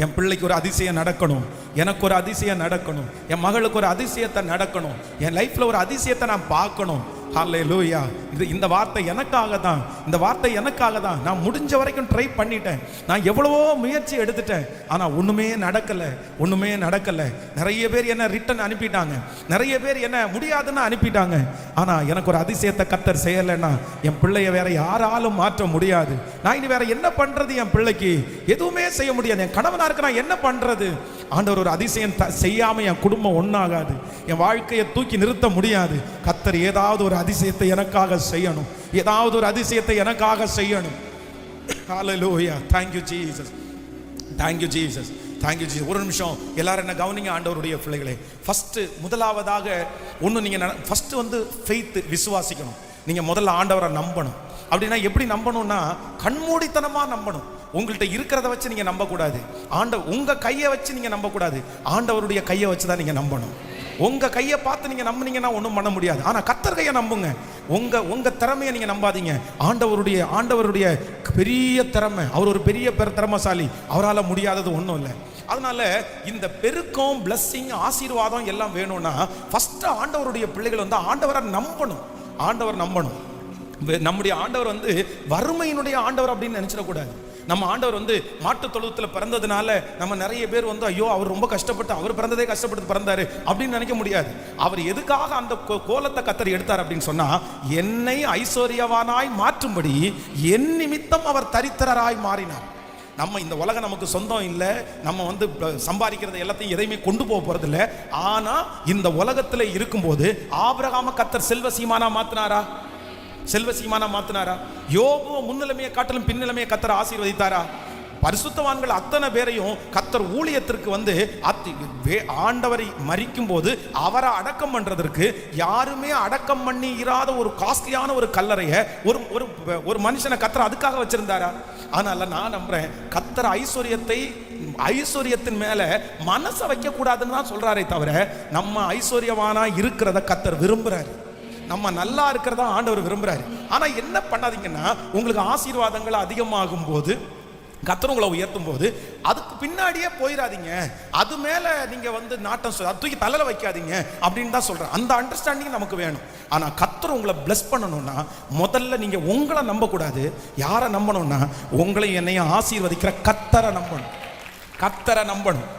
என் பிள்ளைக்கு ஒரு அதிசயம் நடக்கணும். எனக்கு ஒரு அதிசயம் நடக்கணும். என் மகளுக்கு ஒரு அதிசயத்தை நடக்கணும். என் லைஃப்பில் ஒரு அதிசயத்தை நான் பார்க்கணும். ஹாலே லூயா இது இந்த வார்த்தை எனக்காக தான் இந்த வார்த்தை எனக்காக தான் நான் முடிஞ்ச வரைக்கும் ட்ரை பண்ணிட்டேன். நான் எவ்வளவோ முயற்சி எடுத்துட்டேன். ஆனால் ஒன்றுமே நடக்கலை. ஒன்றுமே நடக்கலை. நிறைய பேர் என்ன ரிட்டன் அனுப்பிட்டாங்க. நிறைய பேர் என்ன முடியாதுன்னு அனுப்பிட்டாங்க. ஆனால் எனக்கு ஒரு அதிசயத்தை கத்தர் செய்யலைன்னா என் பிள்ளைய வேற யாராலும் மாற்ற முடியாது. நான் இனி வேற என்ன பண்ணுறது என் பிள்ளைக்கு? எதுவுமே செய்ய முடியாது. என் கணவனாக இருக்கு நான் என்ன பண்ணுறது ஆண்டவர் ஒரு அதிசயம் த- செய்யாம என் குடும்பம் ஒன்றாகாது என் வாழ்க்கையை தூக்கி நிறுத்த முடியாது. கத்தர் ஏதாவது ஒரு அதிசயத்தை எனக்காக செய்யணும். ஏதாவது ஒரு அதிசயத்தை எனக்காக செய்யணும். ஹalleluya thank you Jesus thank you Jesus thank you Jesus ஒரு நிமிஷம். எல்லாரும் என்ன கவனிங்க ஆண்டவருடைய பிள்ளைகளே. ஃபஸ்ட்டு முதலாவதாக ஒன்று நீங்கள் ஃபஸ்ட்டு வந்து ஃபெய்த்து விசுவாசிக்கணும். நீங்கள் முதல்ல ஆண்டவரை நம்பணும். அப்படின்னா எப்படி நம்பணும்னா கண்மூடித்தனமாக நம்பணும். உங்கள்கிட்ட இருக்கிறத வச்சு நீங்கள் நம்பக்கூடாது. ஆண்ட உங்கள் கையை வச்சு நீங்கள் நம்பக்கூடாது. ஆண்டவருடைய கையை வச்சு தான் நீங்கள் நம்பணும். உங்கள் கையை பார்த்து நீங்கள் நம்புனீங்கன்னா ஒன்றும் பண்ண முடியாது. ஆனால் கத்தர் கையை நம்புங்க. உங்கள் உங்கள் திறமையை நீங்கள் நம்பாதீங்க. ஆண்டவருடைய ஆண்டவருடைய பெரிய திறமை அவர் ஒரு பெரிய பெரு திறமசாலி. அவரால் முடியாதது ஒன்றும் இல்லை. அதனால இந்த பெருக்கம் பிளஸ்ஸிங் ஆசீர்வாதம் எல்லாம் வேணும்னா ஃபஸ்ட்டு ஆண்டவருடைய பிள்ளைகள் வந்து ஆண்டவரை நம்பணும். ஆண்டவர் நம்பணும். நம்முடைய ஆண்டவர் வந்து வறுமையினுடைய ஆண்டவர் அப்படின்னு நினச்சிடக்கூடாது. நம்ம ஆண்டவர் வந்து மாட்டுத் தொழுவத்தில் பிறந்ததுனால நம்ம நிறைய பேர் வந்து ஐயோ அவர் ரொம்ப கஷ்டப்பட்டு அவர் பிறந்ததே கஷ்டப்பட்டு பிறந்தாரு அப்படின்னு நினைக்க முடியாது. அவர் எதுக்காக அந்த கோ- கோலத்தை கத்தர் எடுத்தார் அப்படின்னு சொன்னா என்னை ஐஸ்வர்யவானாய் மாற்றும்படி என் நிமித்தம் அவர் தரித்திரராய் மாறினார். நம்ம இந்த உலகம் நமக்கு சொந்தம் இல்லை. நம்ம வந்து சம்பாதிக்கிறது எல்லாத்தையும் எதையுமே கொண்டு போக போகிறது இல்லை ஆனால் இந்த உலகத்துல இருக்கும்போது ஆபிரகாம கத்தர் செல்வ சீமானா மாத்தினாரா? செல்வ சீமானா மாத்தினாரா? யோபுவ முன்னிலைமையை காட்டிலும் பின்னிலைமையை கத்தர் ஆசீர்வதித்தாரா? பரிசுத்தவான்கள் அத்தனை பேரையும் கத்தர் ஊழியத்திற்கு வந்து அத்தி வே- ஆண்டவரை மறிக்கும் போது அவரை அடக்கம் பண்றதற்கு யாருமே அடக்கம் பண்ணி இராத ஒரு காஸ்ட்லியான ஒரு கல்லறைய ஒரு ஒரு ஒரு மனுஷனை கத்தர் அதுக்காக வச்சிருந்தாரா? அதனால நான் நம்புறேன் கத்தர் ஐஸ்வர்யத்தை ஐஸ்வர்யத்தின் மேல மனசை வைக்க கூடாதுன்னு தான் சொல்றாரே தவிர நம்ம ஐஸ்வர்யவானா இருக்கிறத கத்தர் விரும்புறாரு. நம்ம நல்லா இருக்கிறதா ஆண்டவர் விரும்புகிறாரு ஆனால் என்ன பண்ணாதீங்கன்னா உங்களுக்கு ஆசீர்வாதங்கள் அதிகமாகும் போது கத்தர் உங்களை உயர்த்தும் போது அதுக்கு பின்னாடியே போயிடாதீங்க அது மேலே நீங்கள் வந்து நாட்டம் சொல் அது தூக்கி தலையில் வைக்காதீங்க அப்படின்னு தான் சொல்கிறேன் அந்த அண்டர்ஸ்டாண்டிங் நமக்கு வேணும். ஆனால் கத்தர் உங்களை பிளஸ் பண்ணணும்னா முதல்ல நீங்கள் உங்களை நம்பக்கூடாது. யாரை நம்பணும்னா உங்களை என்னையும் ஆசீர்வதிக்கிற கத்தரை நம்பணும். கத்தரை நம்பணும்.